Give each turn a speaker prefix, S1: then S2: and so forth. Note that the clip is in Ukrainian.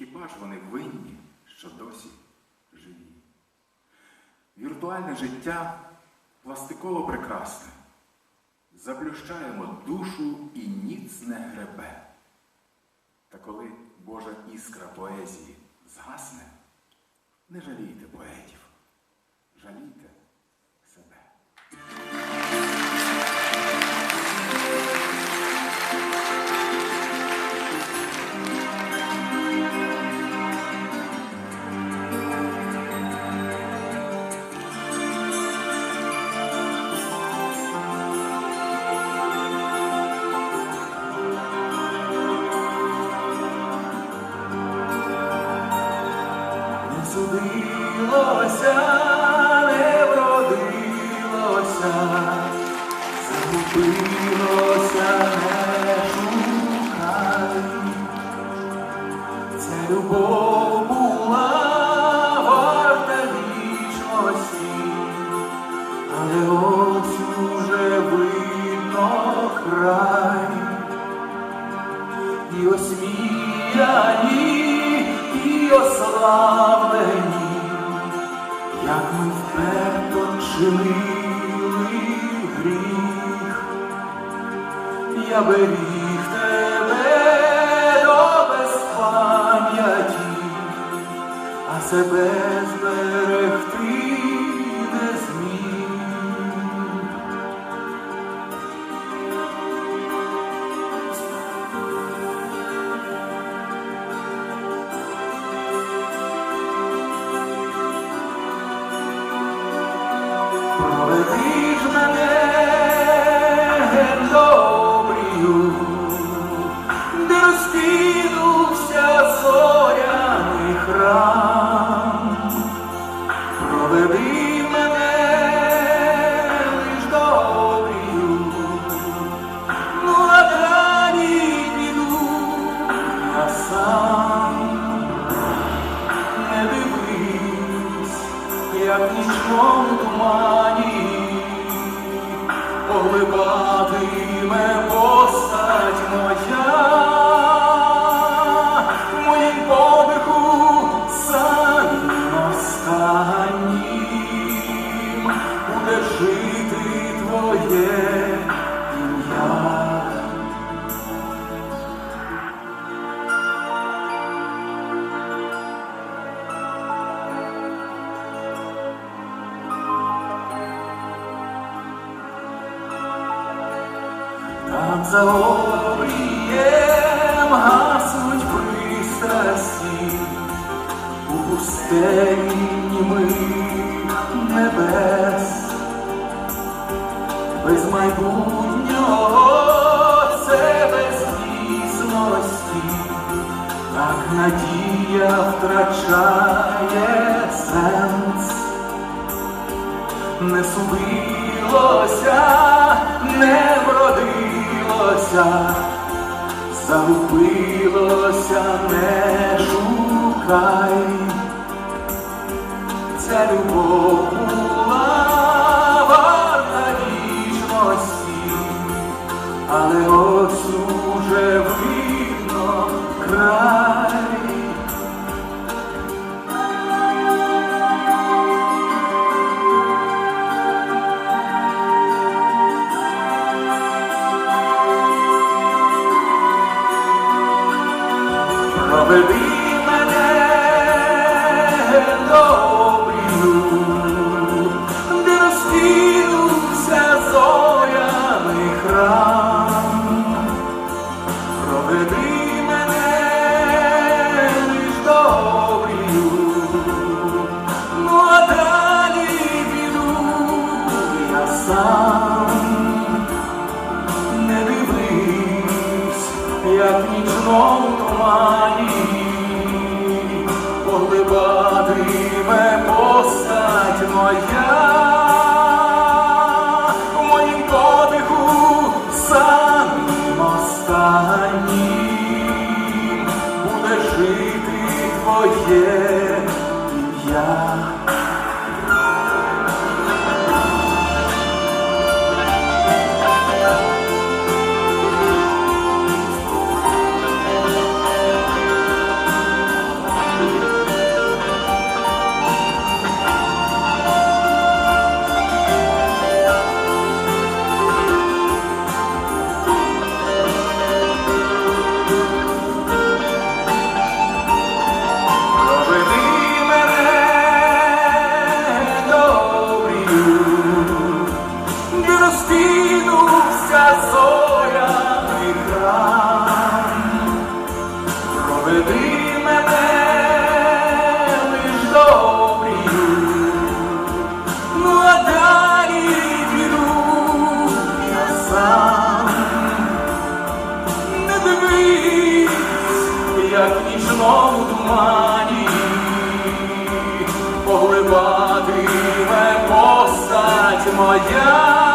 S1: хіба ж вони винні, що досі живі? Віртуальне життя пластиково прекрасне. Заплющаємо душу і ніц не гребе. Та коли Божа іскра поезії згасне, не жалійте поетів, жалійте
S2: Не не вродилося, загубилося, не шукай. Ця любов була варта вічності, але ось уже видно край. І осміяні, і ославлені, як ми вперто чинили гріх, я беріг тебе до безпам'яті, а себе зберегти Проведи ж мене добрію, де розкинувся зоряний храм. Проведи мене лиш добрію, ну а далі піду я сам. Не дивись, як нічого тумані, поглибатиме постать моя, Там за обрієм гаснуть пристрасті, у пустелі німих небес, без майбутнього це без дійсності, так надія втрачає сенс. Не судилося, не вродилося, загубилося, не шукай. Ця любов Проведи мене добрію, де розкинувся зоряний храм. Проведи мене лиш добрію, ну а далі піду я сам. Не дивись, як нічно в коли поглибатиме постать моя, Веди мене лиш добрію, ну а далі піду я сам, не дивись, як нічному тумані, поглибатиме постать моя.